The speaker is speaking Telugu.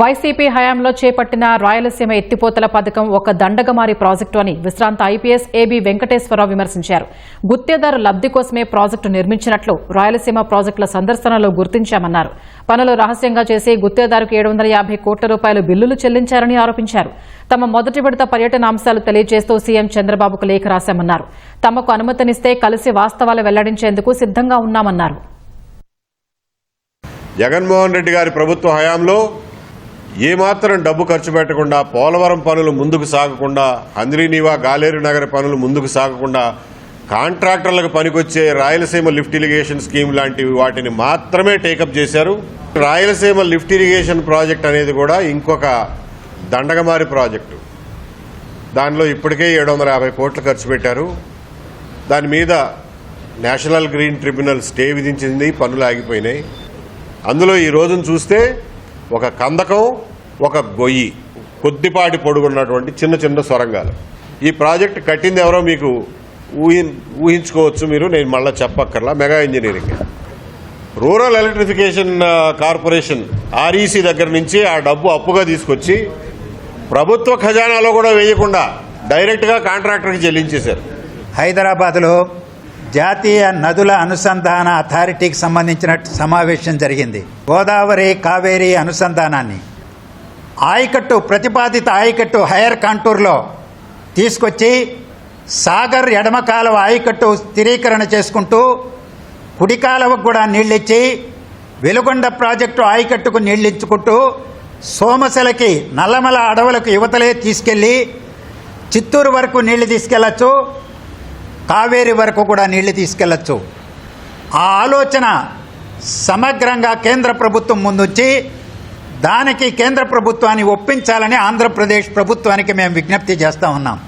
వైసీపీ హయాంలో చేపట్టిన రాయలసీమ ఎత్తిపోతల పథకం ఒక దండగమారి ప్రాజెక్టు అని విశ్రాంత ఐపీఎస్ ఏబీ వెంకటేశ్వరరావు విమర్శించారు. గుత్తేదారు లబ్ది కోసమే ప్రాజెక్టు నిర్మించినట్లు రాయలసీమ ప్రాజెక్టుల సందర్శనలో గుర్తించామన్నారు. పనులు రహస్యంగా చేసి గుత్తేదారుకు ఏడు వందల యాభై కోట్ల రూపాయలు బిల్లులు చెల్లించారని ఆరోపించారు. తమ మొదటి విడత పర్యటన అంశాలు తెలియజేస్తూ సీఎం చంద్రబాబుకు లేఖ రాశామన్నారు. తమకు అనుమతినిస్తే కలిసి వాస్తవాలు వెల్లడించేందుకు సిద్దంగా ఉన్నామన్నారు. జగన్మోహన్ రెడ్డి గారి ప్రభుత్వ హయాంలో ఏమాత్రం డబ్బు ఖర్చు పెట్టకుండా పోలవరం పనులు ముందుకు సాగకుండా హంద్రీనీవా గాలేరు నగర పనులు ముందుకు సాగకుండా కాంట్రాక్టర్లకు పనికొచ్చే రాయలసీమ లిఫ్ట్ ఇరిగేషన్ స్కీమ్ లాంటివి వాటిని మాత్రమే టేకప్ చేశారు. రాయలసీమ లిఫ్ట్ ఇరిగేషన్ ప్రాజెక్ట్ అనేది కూడా ఇంకొక దండగమారి ప్రాజెక్టు. దానిలో ఇప్పటికే ఏడు వందల యాభై కోట్లు ఖర్చు పెట్టారు. దాని మీద నేషనల్ గ్రీన్ ట్రిబ్యునల్ స్టే విధించింది పనులు ఆగిపోయినాయి. అందులో ఈ రోజును చూస్తే ఒక కందకం ఒక గొయ్యి కొద్దిపాటి పొడుగున్నటువంటి చిన్న చిన్న సొరంగాలు. ఈ ప్రాజెక్ట్ కట్టింది ఎవరో మీకు ఊహి ఊహించుకోవచ్చు మీరు నేను మళ్ళీ చెప్పక్కర్లా mega engineering. Rural electrification corporation REC దగ్గర నుంచి ఆ డబ్బు అప్పుగా తీసుకొచ్చి ప్రభుత్వ ఖజానాలో కూడా వేయకుండా డైరెక్ట్గా కాంట్రాక్టర్కి చెల్లించేశారు. హైదరాబాద్లో జాతీయ నదుల అనుసంధాన అథారిటీకి సంబంధించిన సమావేశం జరిగింది. గోదావరి కావేరి అనుసంధానాన్ని. ఆయకట్టు ప్రతిపాదిత ఆయకట్టు హయర్ కాంటూర్లో తీసుకొచ్చి సాగర్ ఎడమకాలవ ఆయకట్టు స్థిరీకరణ చేసుకుంటూ కుడికాలవకు కూడా నీళ్ళిచ్చి వెలుగొండ ప్రాజెక్టు ఆయకట్టుకు నీళ్ళించుకుంటూ సోమశలకి నల్లమల అడవులకు యువతలే తీసుకెళ్ళి చిత్తూరు వరకు నీళ్ళు తీసుకెళ్ళొచ్చు కావేరి వరకు కూడా నీళ్ళు తీసుకెళ్ళొచ్చు ఆ ఆలోచన సమగ్రంగా కేంద్ర ప్రభుత్వం ముందుంచి దానికి కేంద్ర ప్రభుత్వాన్ని ఒప్పించాలని ఆంధ్రప్రదేశ్ ప్రభుత్వానికి మేము విజ్ఞప్తి చేస్తూ ఉన్నాం.